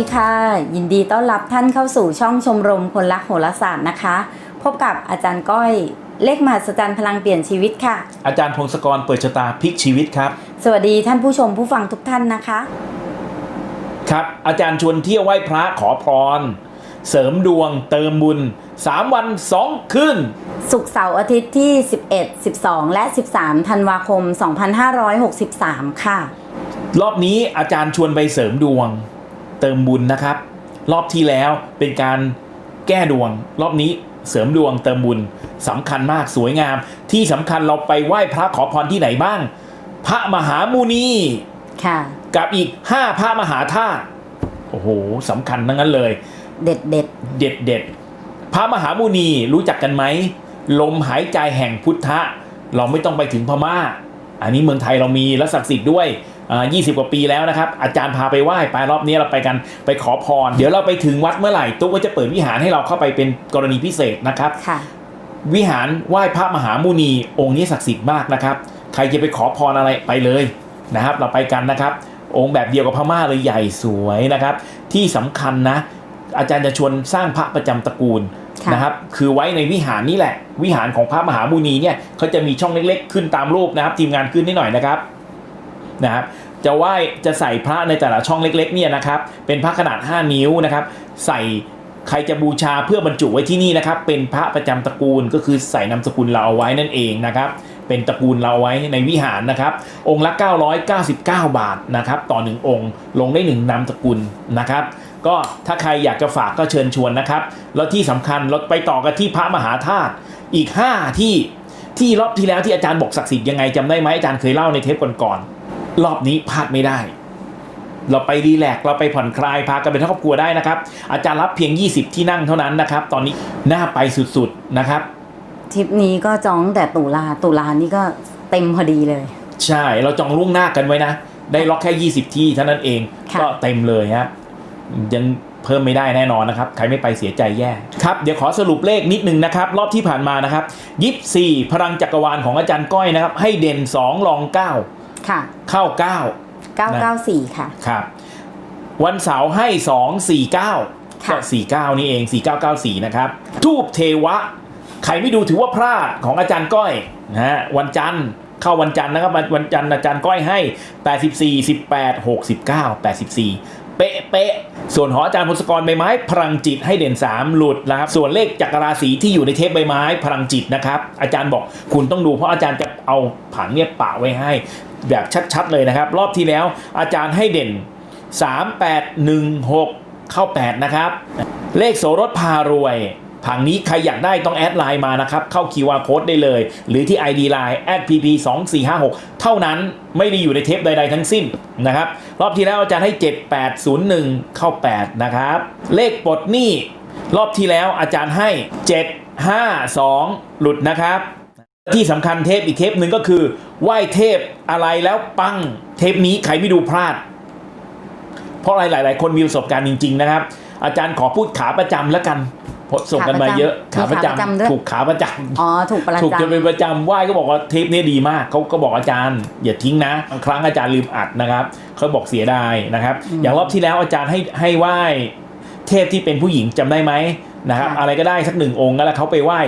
ดีค่ะ ยินดีต้อนรับท่านเข้าสู่ช่องชมรมคนรักโหราศาสตร์นะคะ พบกับอาจารย์ก้อยเลขมหัศจรรย์พลังเปลี่ยนชีวิตค่ะ อาจารย์พงศกรเปิดชะตาพลิกชีวิตครับ สวัสดีท่านผู้ชมผู้ฟังทุกท่านนะคะ ครับ อาจารย์ชวนเที่ยวไหว้พระขอพร เสริมดวงเติมบุญ 3 วัน 2 คืนศุกร์เสาร์อาทิตย์ที่ 11 12 และ 13 ธันวาคม 2563 ค่ะ รอบนี้อาจารย์ชวนไปเสริมดวง เติมบุญนะครับ รอบที่แล้วเป็นการแก้ดวง รอบนี้เสริมดวงเติมบุญสำคัญมากสวยงาม ที่สำคัญเราไปไหว้พระขอพรที่ไหนบ้าง พระมหามุนีค่ะ กับอีก5พระมหาธาตุโอ้โหสำคัญทั้งนั้นเลย เด็ดเด็ดเด็ดเด็ดพระมหามุนีรู้จักกันไหมลมหายใจแห่งพุทธะ เราไม่ต้องไปถึงพม่า อันนี้เมืองไทยเรามีและศักดิ์สิทธิ์ด้วย อ่า20กว่าปีแล้วนะครับ อาจารย์พาไปไหว้ไปรอบนี้เราไปกันไปขอพร เดี๋ยวเราไปถึงวัดเมื่อไหร่ตุ๊กก็จะเปิดวิหารให้เราเข้าไปเป็นกรณีพิเศษนะครับๆค่ะวิหารไหว้พระมหามุนีองค์นี้ศักดิ์สิทธิ์มากนะครับ ใครจะไปขอพรอะไรไปเลยนะครับ เราไปกันนะครับ องค์แบบเดียวกับพม่าเลยใหญ่สวยนะครับ ที่สำคัญนะ อาจารย์จะชวนสร้างพระประจำตระกูลค่ะนะครับ คือไว้ในวิหารนี่แหละ วิหารของพระมหามุนีเนี่ยเขาจะมีช่องเล็กๆ ขึ้นตามรูปนะครับ ทีมงานขึ้นนิดหน่อยนะครับ นะครับจะไหว้จะใส่พระในแต่ละช่องเล็กๆเนี่ยนะครับเป็นพระขนาด 5 นิ้วนะครับใส่ใครจะบูชาเพื่อบรรจุไว้ที่นี่นะครับ เป็นพระประจำตระกูลก็คือใส่นามสกุลเราเอาไว้นั่นเองนะครับ เป็นตระกูลเราเอาไว้ในวิหารนะครับ องค์ละ 999 บาทนะครับ ต่อหนึ่งองค์ ลงได้หนึ่งนามสกุลนะครับ ก็ถ้าใครอยากจะฝากก็เชิญชวนนะครับ แล้วที่สำคัญเราไปต่อกันที่พระมหาธาตุอีก 5 ที่ที่รอบที่แล้วที่อาจารย์บอกศักดิ์สิทธิ์ยังไงจำได้ไหมอาจารย์เคยเล่าในเทปก่อนๆ รอบนี้พลาดไม่ได้ เราไปรีแลกซ์เราไปผ่อนคลายพากันเป็นครอบครัวได้นะครับ อาจารย์รับเพียง 20 ที่นั่งเท่านั้นนะครับ ตอนนี้น่าไปสุดๆนะครับทริปนี้ก็จองตั้งแต่ตุลาตุลานี่ก็เต็มพอดีเลย ใช่เราจองล่วงหน้ากันไว้นะ ได้ล็อกแค่ 20 ที่เท่านั้นเองค่ะก็เต็มเลยครับยังเพิ่มไม่ได้แน่นอนนะครับ ใครไม่ไปเสียใจแย่ครับ เดี๋ยวขอสรุปเลขนิดนึงนะครับ รอบที่ผ่านมานะครับยิบสี่พลังจักรวาลของอาจารย์ก้อยนะครับ ให้เด่น 2 รอง 9 ค่ะ เข้า994ค่ะ9ครับ วันเสาร์ให้2 4 9ก็ค่ะ49นี่เอง4994นะครับ ทูบเทวะ ใครไม่ดูถือว่าพลาดของอาจารย์ก้อยนะฮะวันจันทร์เข้าวันจันทร์นะครับวันวันจันทร์อาจารย์ก้อยให้ 84 18 69 84 เป๊ะเป๊ะส่วนหออาจารย์พงศกรใบไม้ พลังจิตให้เด่น 3 หลุดนะครับ ส่วนเลขจักรราศีที่อยู่ในเทปใบไม้ พลังจิตนะครับ อาจารย์บอกคุณต้องดูเพราะอาจารย์จะเอาผังเนี่ยปะไว้ให้ แบบชัดๆเลยนะครับ รอบที่แล้วอาจารย์ให้เด่น 3816 เข้า 8 นะครับ เลขโสรถพารวยผังนี้ใครอยากได้ต้องแอดไลน์มานะครับ เข้า QR Code ได้เลย หรือที่ ID Line @pp 2 4 5 6เท่านั้นไม่ได้อยู่ในเทปใดๆทั้งสิ้นนะครับ รอบที่แล้วอาจารย์ให้ 7801 เข้า 8 นะครับ เลขปลดหนี้ รอบที่แล้วอาจารย์ให้ 752 หลุดนะครับ ที่สำคัญเทปอีกเทปหนึ่งก็คือไหว้เทพอะไรแล้วปังเทปนี้ใครไม่ดูพลาด เพราะอะไรหลายๆคนมีประสบการณ์จริง ๆ นะครับ อาจารย์ขอพูดขาประจำแล้วกันเพราะส่งกันมาเยอะขาประจำมีขาประจำด้วยถูกขาประจำอ๋อถูกประถูกจนจำเป็นประจำไหว้ก็บอกว่าเทปนี้ดีมากเขาก็บอกอาจารย์ อย่าทิ้งนะบางครั้งอาจารย์ลืมอัดนะครับเขาบอกเสียดายนะครับอืมอย่างรอบที่แล้วอาจารย์ให้ให้ไหว้เทพที่เป็นผู้หญิงจำได้ไหมนะครับค่ะอะไรก็ได้สักหนึ่งองค์แล้วเขาไปไหว้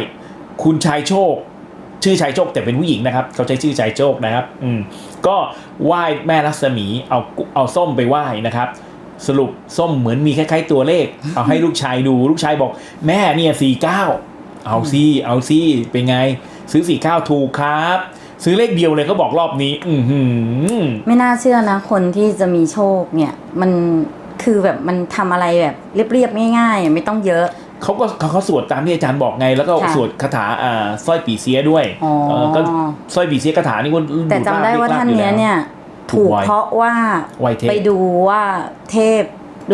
คุณชายโชค ชื่อชายโชคแต่เป็นผู้หญิงนะครับ เขาใช้ชื่อชายโชคนะครับ อืมก็ไหว้แม่ลักษมีเอาเอาส้มไปไหว้นะครับ สรุปส้มเหมือนมีคล้ายๆตัวเลข เอาให้ลูกชายดูลูกชายบอก แม่เนี่ยสี่เก้าเอาซี่เอาซี่เป็นไง ซื้อสี่เก้าถูกครับ ซื้อเลขเดียวเลยเขาบอกรอบนี้ อือหือไม่น่าเชื่อนะ คนที่จะมีโชคเนี่ย มันคือแบบมันทำอะไรแบบเรียบๆง่ายๆ ไม่ต้องเยอะ เขาก็เขาเขาสวดตามที่อาจารย์บอกไง แล้วก็ค่ะสวดคาถาอ่าสร้อยปีเสียด้วยอ๋อ เออก็สร้อยปีเสียคาถานี่ก็แต่จำได้ว่าท่านเนี้ยเนี่ย ถูถูกกไว้เพราะว่าไหว้เทพไปดูว่าเทพ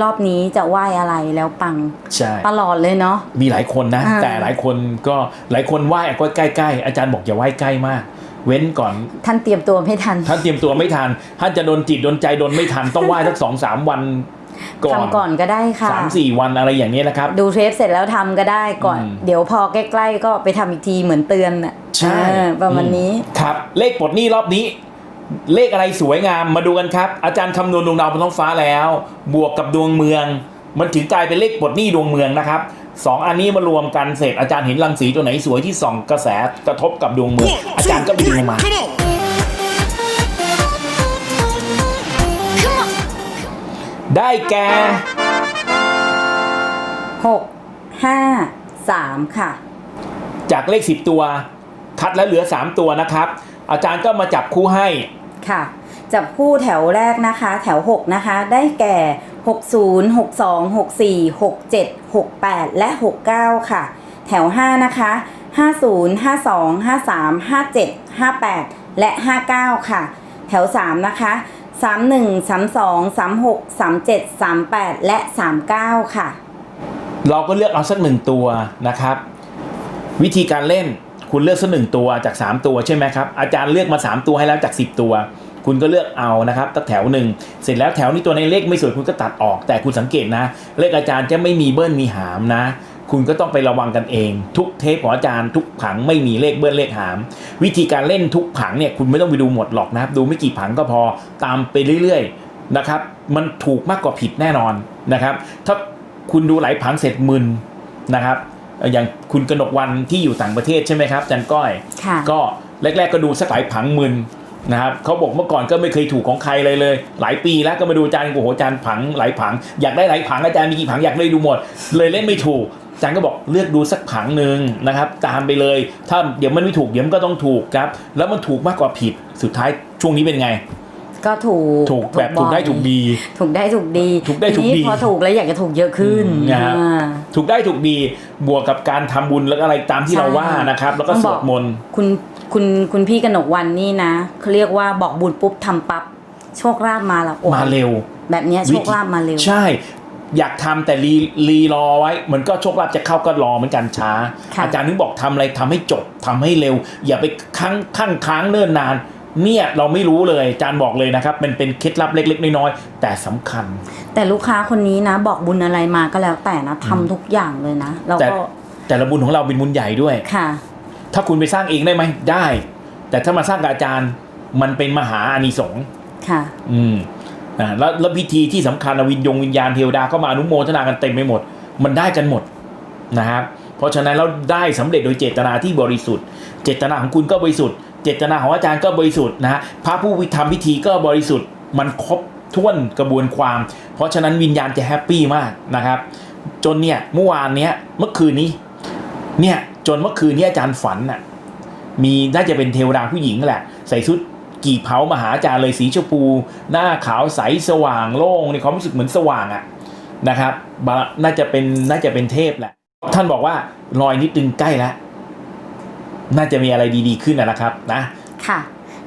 รอบนี้จะไหว้อะไรแล้วปังใช่ ตลอดเลยเนาะ มีหลายคนนะ อ่า แต่หลายคนก็หลายคนไหว้ก็ใกล้ๆอาจารย์บอกอย่าไหว้ใกล้มาก เว้นก่อน ท่านเตรียมตัวไม่ทัน ท่านเตรียมตัวไม่ทัน ท่านจะโดนจิตโดนใจโดนไม่ทัน ต้องไหว้สักสองสามวัน ก่อนทำก่อนก็ได้ค่ะสามสี่วันอะไรอย่างนี้ยนะครับ ดูเทปเสร็จแล้วทำก็ได้ก่อนอืมเดี๋ยวพอใกล้ๆก็ไปทำอีกทีเหมือนเตือนอะใช่เออประมาณนี้ครับ เลขปลดหนี้รอบนี้ เลขอะไรสวยงามมาดูกันครับ อาจารย์คำนวณดวงดาวบนท้องฟ้าแล้ว บวกกับดวงเมือง มันถึงกลายเป็นเลขปลดหนี้ดวงเมืองนะครับสองอันนี้มารวมกันเสร็จอาจารย์เห็นรังสีตัวไหนสวยที่ส่องกระแสกระทบกับดวงเมืองอาจารย์ก็ไปดึงออกมา ได้แก่ หกห้าสามค่ะ จากเลข 10 ตัว คัดแล้วเหลือ 3 ตัวนะครับ อาจารย์ก็มาจับคู่ให้ ค่ะ จับคู่แถวแรกนะคะ แถว 6 นะคะ ได้แก่ 60 62 64 67 68 และ 69 ค่ะ แถว 5 นะคะ 50 52 53 57 58 และ 59 ค่ะ แถว 3 นะคะ 31 32 36 37 38 และ 39 ค่ะ เราก็เลือกเอาสักหนึ่งตัวนะครับ วิธีการเล่นคุณเลือกสักหนึ่งตัวจาก 3 ตัวใช่ไหมครับ อาจารย์เลือกมา 3 ตัวให้แล้วจาก 10 ตัว คุณก็เลือกเอานะครับตั้งแถวหนึ่งเสร็จแล้วแถวนี้ตัวในเลขไม่สวยคุณก็ตัดออก แต่คุณสังเกตนะ เลขอาจารย์จะไม่มีเบิ้ลมีหามนะ คุณก็ต้องไประวังกันเอง ทุกเทปของอาจารย์ทุกผังไม่มีเลขเบิ้ลเลขหาม วิธีการเล่นทุกผังเนี่ยคุณไม่ต้องไปดูหมดหรอกนะครับ ดูไม่กี่ผังก็พอตามไปเรื่อยๆนะครับมันถูกมากกว่าผิดแน่นอนนะครับ ถ้าคุณดูหลายผังเสร็จมึนนะครับเอ่ออย่างคุณกนกวันที่อยู่ต่างประเทศใช่ไหมครับอาจันก้อยค่ะก็แรก ๆ ก็ดูสักหลายผังมึนนะครับเขาบอกเมื่อก่อนก็ไม่เคยถูกของใครเลยเลย หลายปีแล้วก็มาดูอาจารย์โอ้โหอาจารย์ผังหลายผัง อยากได้หลายผังอาจารย์มีกี่ผังอยากเลยดูหมด เลยเล่นไม่ถูก อาจารย์ก็บอกเลือกดูสักผังหนึ่งนะครับตามไปเลย ถ้าเดี๋ยวมันไม่ถูกเดี๋ยวมันก็ต้องถูกครับ แล้วมันถูกมากกว่าผิดสุดท้ายช่วงนี้เป็นไง ก็ถูกถูกแบบถูกได้อยถูกดี ถูกได้ถูกดีถูกได้ถูกดีทีนี้พอถูกแล้วอยากจะถูกเยอะขึ้นอืมนะครับอ่าถูกได้ถูกดีบวกกับการทำบุญแล้วก็อะไรตามที่ใช่เราว่านะครับ แล้วก็ต้องสบวอกดมนต์คุณคุณคุณพี่กนกวันนี่นะเขาเรียกว่าบอกบุญปุ๊บทำปั๊บโชคลาภมาแล้วโอ้โหมาเร็ว แบบเนี้ยโชคลาภมาเร็ว ใช่ อยากทำแต่รีรีรอไว้มันก็โชคลาภจะเข้าก็รอเหมือนกันช้าค่ะอาจารย์นึกบอกทำอะไรทำให้จบทำให้เร็ว อย่าไปค้างค้างค้างเนิ่นนาน เนี่ยเราไม่รู้เลยอาจารย์บอกเลยนะครับมันเป็นเคล็ดลับเล็ก ๆ น้อยๆแต่สำคัญ แต่ลูกค้าคนนี้นะ บอกบุญอะไรมาก็แล้วแต่นะทำทุกอย่างเลยนะแล้วแต่ก็แต่ละบุญของเราเป็นบุญใหญ่ด้วยค่ะ ถ้าคุณไปสร้างเองได้ไหมได้ แต่ถ้ามาสร้างกับอาจารย์มันเป็นมหาอานิสงส์ค่ะ อืม อ่าแล้วแล้วพิธีที่สำคัญวิญญงวิญญาณเทวดาก็มาอนุโมทนากันเต็มไปหมด มันได้กันหมดนะครับเพราะฉะนั้นเราได้สำเร็จโดยเจตนาที่บริสุทธิ์ เจตนาของคุณก็บริสุทธิ์ เจตนาของอาจารย์ก็บริสุทธิ์นะฮะพระผู้ทำพิธีก็บริสุทธิ์ มันครบถ้วนกระบวนความ เพราะฉะนั้นวิญญาณจะแฮปปี้มากนะครับ จนเนี่ยเมื่อวานเนี้ยเมื่อคืนนี้เนี่ยจนเมื่อคืนนี้อาจารย์ฝันน่ะมีน่าจะเป็นเทวดาผู้หญิงแหละ ใส่ชุด กี่เผามาหาจารย์เลยสีชมพู หน้าขาวใสสว่างโล่งในความรู้สึกเหมือนสว่างอะนะครับน่าจะเป็นน่าจะเป็นเทพแหละ ท่านบอกว่ารอยนิดนึงใกล้แล้วน่าจะมีอะไรดีๆขึ้นนะครับนะค่ะ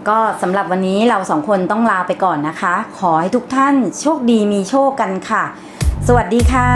ก็สำหรับวันนี้เราสองคนต้องลาไปก่อนนะคะ ขอให้ทุกท่านโชคดีมีโชคกันค่ะ สวัสดีค่ะ